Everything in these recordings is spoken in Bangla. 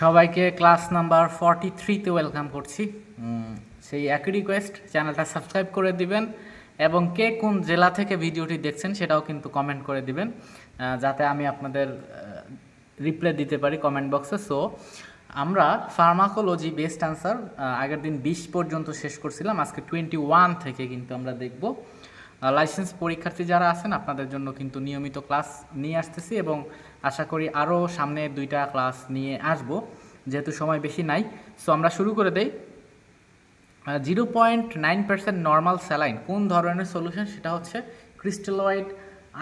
সবাইকে ক্লাস নাম্বার ফর্টি থ্রিতে ওয়েলকাম করছি। সেই একই রিকোয়েস্ট চ্যানেলটা সাবস্ক্রাইব করে দিবেন এবং কে কোন জেলা থেকে ভিডিওটি দেখছেন সেটাও কিন্তু কমেন্ট করে দিবেন যাতে আমি আপনাদের রিপ্লাই দিতে পারি কমেন্ট বক্সে সো আমরা ফার্মাকোলজি বেস্ট আনসার আগের দিন বিশ পর্যন্ত শেষ করছিলাম, আজকে টোয়েন্টি ওয়ান থেকে কিন্তু আমরা দেখব। লাইসেন্স পরীক্ষার্থী যারা আছেন, আপনাদের জন্য কিন্তু নিয়মিত ক্লাস নিয়ে আসতেছি এবং আশা করি আরও সামনে দুইটা ক্লাস নিয়ে আসব, যেহেতু সময় বেশি নাই। সো আমরা শুরু করে দেই। Zero point nine percent normal saline কোন ধরনের সলিউশন সেটা হচ্ছে ক্রিস্টালয়েড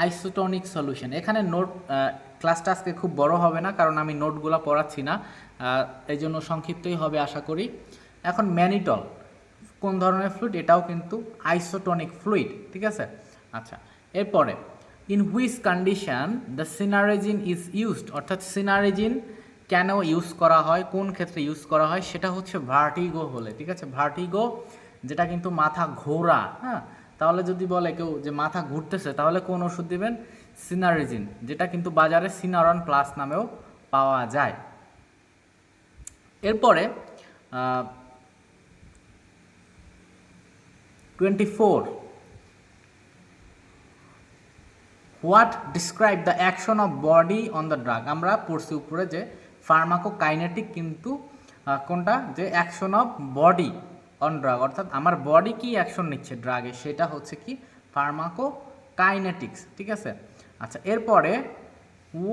আইসোটনিক সলিউশন এখানে নোট ক্লাসটা আজকে খুব বড় হবে না, কারণ আমি নোটগুলো পড়াচ্ছি না। এই জন্য সংক্ষিপ্তই হবে, আশা করি। এখন ম্যানিটল কোন ধরনের ফ্লুইড এটাও কিন্তু আইসোটনিক ফ্লুইড ঠিক আছে? আচ্ছা এরপরে in which condition the cinnarizine is used অর্থাৎ সিনারেজিন কেন ইউজ করা হয়? কোন ক্ষেত্রে ইউজ করা হয়? সেটা হচ্ছে ভার্টিগো হলে ঠিক আছে? ভার্টিগো যেটা কিন্তু মাথা ঘোরা হ্যাঁ? তাহলে যদি বলে কেউ যে মাথা ঘুরতেছে, তাহলে কোন ওষুধ দেবেন? সিনারেজিন যেটা কিন্তু বাজারে সিনারন প্লাস নামেও পাওয়া যায়। এরপরে twenty four what describe the action of body on the drug আমরা পড়ছি উপরে যে ফার্মাকো কাইনেটিক কিন্তু কোনটা? যে action of body on drug অর্থাৎ আমার বডি কি অ্যাকশন নিচ্ছে ড্রাগে সেটা হচ্ছে কি ফার্মাকো কাইনেটিক্স ঠিক আছে? আচ্ছা এরপরে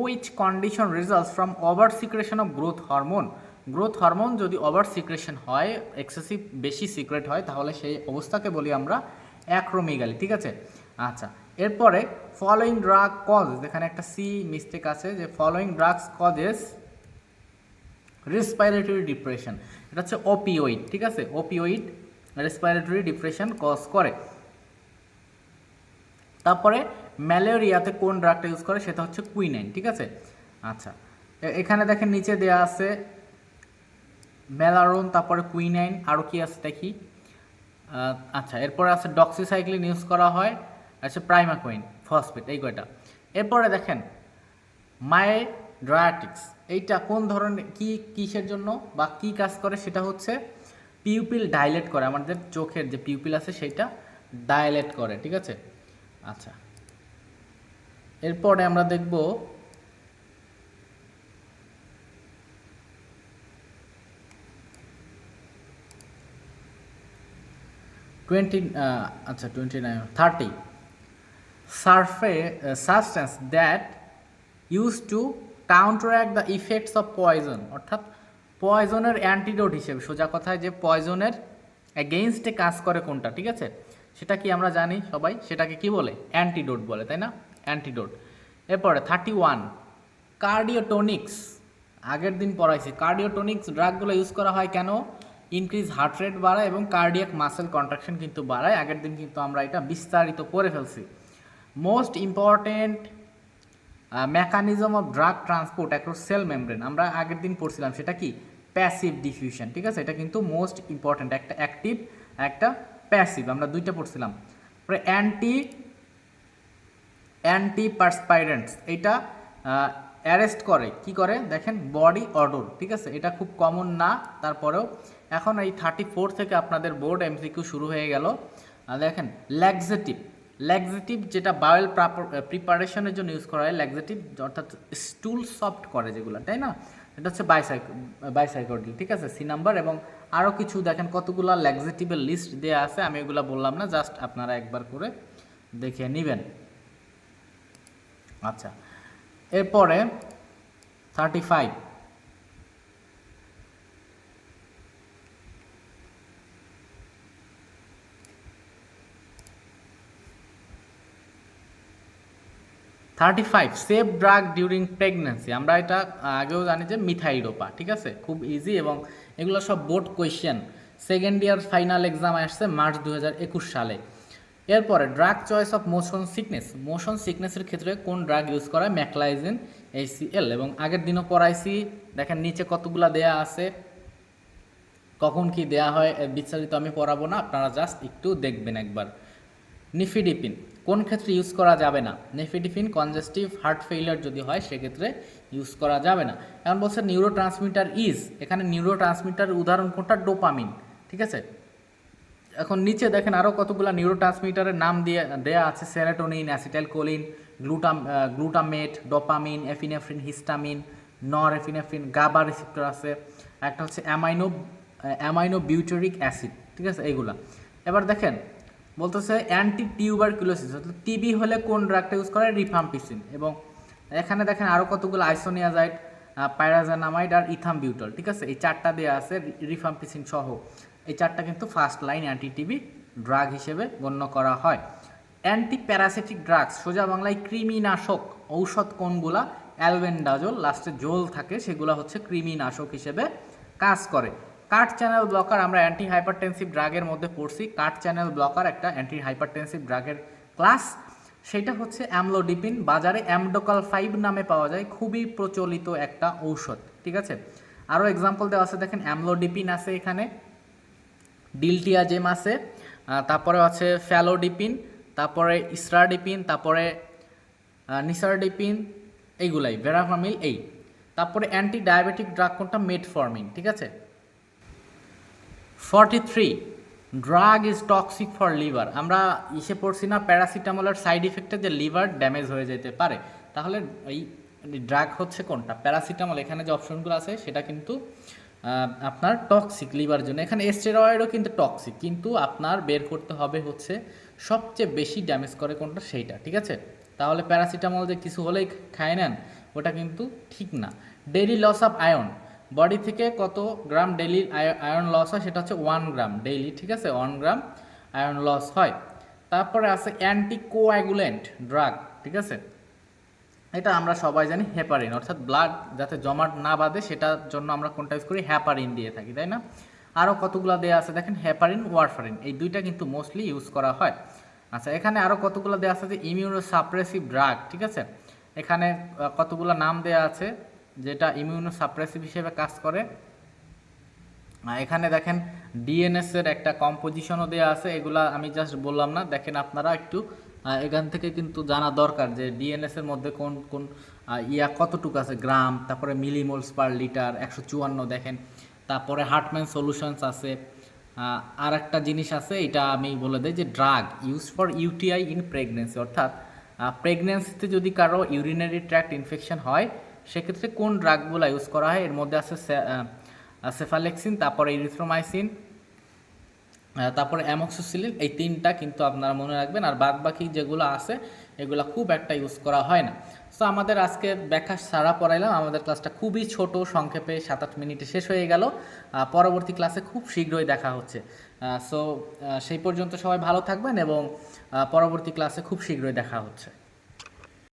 which condition results from over secretion of growth hormone growth hormone যদি ওভার সিক্রেশন হয়, এক্সেসিভ বেশি সিক্রেট হয়, তাহলে সেই অবস্থাকে বলি আমরা অ্যাক্রোমিগালি, ঠিক আছে? আচ্ছা এরপরে ফলোয়িং ড্রাগ কজ এখানে একটা সি মিস্টেক আছে যে following drugs causes respiratory depression এটা হচ্ছে ওপিওইড ঠিক আছে? ওপিওইড রেসপাইরেটরি ডিপ্রেশন কজ করে। তারপরে ম্যালেরিয়াতে কোন ড্রাগটা ইউজ করে, সেটা হচ্ছে কুইনাইন ঠিক আছে? আচ্ছা এখানে দেখেন নিচে দেয়া আছে মেলারোন, তারপরে কুইনাইন আরও কি আছে দেখি? আচ্ছা এরপরে আছে ডক্সিসাইক্লিন ইউজ করা হয় আচ্ছা প্রাইমাকোইন, ফসফেট, এই কয়টা। এরপরে দেখেন মায়ে ড্রায়াটিক্স এইটা কোন ধরনের, কি কিসের জন্য বা কি কাজ করে? সেটা হচ্ছে পিউপিল ডাইলেট করে, আমাদের চোখের যে পিউপিল আছে সেটা ডাইলেট করে, ঠিক আছে? আচ্ছা এরপরে আমরা দেখব টোয়েন্টি আচ্ছা twenty nine thirty সারফে substance that use to counteract the effects of poison অর্থাৎ পয়জনের অ্যান্টিডোট হিসেবে, সোজা কথায় যে পয়জনের এগেইনস্টে কাজ করে কোনটা, ঠিক আছে? সেটা কি আমরা জানি সবাই? সেটাকে কি বলে? অ্যান্টিডোট বলে, তাই না? অ্যান্টিডোট এরপরে থার্টি ওয়ান কার্ডিওটোনিক্স আগের দিন পড়াইছি কার্ডিওটোনিক্স ড্রাগগুলো ইউজ করা হয় কেন? ইনক্রিজ হার্ট রেট বাড়ায় এবং কার্ডিয়াক মাসেল কন্ট্রাকশন কিন্তু বাড়ায়। আগের দিন কিন্তু আমরা এটা বিস্তারিত করে ফেলছি। Most important mechanism of drug transport across cell membrane আমরা আগের দিন পড়ছিলাম সেটা কি? প্যাসিভ ডিফিউশন ঠিক আছে? এটা কিন্তু মোস্ট ইম্পর্টেন্ট একটা অ্যাক্টিভ একটা প্যাসিভ আমরা দুইটা পড়ছিলাম। অ্যান্টি অ্যান্টি পার্সপাইরেন্টস এটা অ্যারেস্ট করে। কি করে? দেখেন বডি অর্ডর ঠিক আছে? এটা খুব কমন না, তারপরেও এখন এই থার্টি ফোর থেকে আপনাদের বোর্ড এমসিকিউ শুরু হয়ে গেল। দেখেন ল্যাক্সেটিভ ল্যাক্সেটিভ যেটা বায়োল প্রিপারেশনের জন্য ইউজ করা হয় ল্যাক্সেটিভ অর্থাৎ স্টুল সফট করে যেগুলো, তাই না? এটা হচ্ছে বাইসাইক বাইসাইকোডিল ঠিক আছে? সি নাম্বার এবং আরও কিছু, দেখেন কতগুলো ল্যাক্সেটিভের লিস্ট দেওয়া আছে, আমি এগুলো বললাম না জাস্ট আপনারা একবার করে দেখে নেবেন। আচ্ছা এরপরে thirty five thirty five safe drug during pregnancy আমরা এটা আগেও জানি যে মিথাইডোপা ঠিক আছে? খুব ইজি এবং এগুলো সব board question second year final exam আসছে মার্চ দু হাজার একুশ সালে। এরপরে drug choice of motion sickness motion সিকনেসের ক্ষেত্রে কোন ড্রাগ ইউজ করা ম্যাকলাইজিন এইচসিএল এবং আগের দিনও পড়াইছি। দেখেন, নিচে কতগুলা দেয়া আছে। কখন কি দেয়া হয় বিস্তারিত আমি পড়াবো না, আপনারা জাস্ট একটু দেখবেন একবার। নিফিডিপিন কোন ক্ষেত্রে ইউজ করা যাবে না? নেফিডিফিন কনজেস্টিভ হার্ট ফেইলার যদি হয়, সেক্ষেত্রে ইউজ করা যাবে না। এখন বলছে নিউরো ট্রান্সমিটার ইজ এখানে নিউরো ট্রান্সমিটার উদাহরণ কোনটা? ডোপামিন ঠিক আছে? এখন নিচে দেখেন আরও কতগুলো নিউরো ট্রান্সমিটারের নাম দিয়ে, দেয়া আছে serotonin acetylcholine glutam glutamate dopamine epinephrine histamine norepinephrine GABA receptor আছে, একটা হচ্ছে অ্যামাইনো অ্যামাইনো বিউটেরিক অ্যাসিড ঠিক আছে, এইগুলা। এবার দেখেন বলতেছে অ্যান্টি টিউবারকুলোসিস অর্থাৎ টিবি হলে কোন ড্রাগটা ইউজ করে? রিফাম্পিসিন এবং এখানে দেখেন আরও কতগুলো আইসোনিয়াজাইড পাইরাজানামাইড আর ইথাম বিউটল ঠিক আছে? এই চারটা দেওয়া আছে রিফাম্পিসিন সহ। এই চারটা কিন্তু first line anti TB drug হিসেবে গণ্য করা হয়। অ্যান্টি প্যারাসিটিক ড্রাগস সোজা বাংলায় কৃমিনাশক। ঔষধ কোনগুলা? অ্যালবেন্ডাজোল লাস্টে জোল থাকে, সেগুলো হচ্ছে কৃমিনাশক হিসেবে কাজ করে। কাট চ্যানেল ব্লকার আমরা অ্যান্টি হাইপারটেনসিভ ড্রাগের মধ্যে পড়ছি। কাট চ্যানেল ব্লকার একটা অ্যান্টি হাইপারটেনসিভ ড্রাগের ক্লাস সেটা হচ্ছে অ্যামলোডিপিন বাজারে অ্যামডোকাল ফাইভ নামে পাওয়া যায়। খুবই প্রচলিত একটা ঔষধ, ঠিক আছে? আরও এক্সাম্পল দেওয়া আছে, দেখেন অ্যামলোডিপিন আছে এখানে। ডিলটিয়াজেম আছে তারপরে আছে ফ্যালোডিপিন তারপরে ইসরাডিপিন তারপরে নিসারডিপিন এইগুলাই ভেরাফামিল এই। তারপরে অ্যান্টি ডায়াবেটিক ড্রাগ কোনটা? মেটফর্মিন ঠিক আছে? Forty three drug is toxic for liver আমরা ইসে পড়ছি না প্যারাসিটামলের সাইড ইফেক্টে যে লিভার ড্যামেজ হয়ে যেতে পারে। তাহলে এই ড্রাগ হচ্ছে কোনটা? প্যারাসিটামল এখানে যে অপশনগুলো আছে, সেটা কিন্তু আপনার টক্সিক লিভার জন্য। এখানে স্টেরয়েডও কিন্তু টক্সিক কিন্তু আপনার বের করতে হবে হচ্ছে সবচেয়ে বেশি ড্যামেজ করে কোনটা? সেইটা, ঠিক আছে? তাহলে প্যারাসিটামল যে কিছু হলেই খায় নেন, ওটা কিন্তু ঠিক না। Daily loss of iron body থেকে কত গ্রাম ডেইলি আয়রন লস হয় সেটা হচ্ছে ওয়ান গ্রাম ডেইলি ঠিক আছে? ওয়ান গ্রাম আয়রন লস হয়। তারপরে আছে অ্যান্টি কোয়াগুলেন্ট ড্রাগ ঠিক আছে? এটা আমরা সবাই জানি হেপারিন অর্থাৎ ব্লাড যাতে জমাট না বাঁধে, সেটার জন্য আমরা কোনটা ইউজ করি? হ্যাপারিন দিয়ে থাকি, তাই না? আরও কতগুলো দেওয়া আছে? দেখেন হেপারিন ওয়ারফারিন এই দুইটা কিন্তু মোস্টলি ইউজ করা হয়। আচ্ছা এখানে আরও কতগুলো দেওয়া আছে? যে ইমিউনো সাপ্রেসিভ ড্রাগ ঠিক আছে? এখানে কতগুলো নাম দেওয়া আছে? যেটা ইমিউনো সাপ্রেসিভ হিসেবে কাজ করে। এখানে দেখেন ডিএনএস এর একটা কম্পোজিশনও দেওয়া আছে, এগুলা আমি জাস্ট বললাম না। দেখেন আপনারা একটু এখান থেকে কিন্তু জানা দরকার যে ডিএনএস এর মধ্যে কোন কোন ইয়া কতটুকু আছে, গ্রাম, তারপরে মিলিমোলস পার লিটার একশো চুয়ান্ন দেখেন। তারপরে হার্টম্যান সলিউশনস আছে। আর একটা জিনিস আছে, এটা আমি বলে দিই যে drug use for UTI in pregnancy অর্থাৎ প্রেগনেন্সিতে যদি কারও ইউরিনারি ট্র্যাক্ট ইনফেকশন হয় সেক্ষেত্রে কোন ড্রাগগুলো ইউজ করা হয়? এর মধ্যে আছে সেফালেক্সিন তারপরে ইরিথ্রোমাইসিন তারপরে অ্যামক্সোসিলিন এই তিনটা কিন্তু আপনারা মনে রাখবেন। আর বাদ বাকি যেগুলো আছে, এগুলো খুব একটা ইউজ করা হয় না। সো আমাদের আজকে ব্যাখ্যা সারা পড়াইলাম। আমাদের ক্লাসটা খুবই ছোট, সংক্ষেপে সাত আট মিনিটে শেষ হয়ে গেল। পরবর্তী ক্লাসে খুব শীঘ্রই দেখা হচ্ছে। সো সেই পর্যন্ত সবাই ভালো থাকবেন এবং পরবর্তী ক্লাসে খুব শীঘ্রই দেখা হচ্ছে।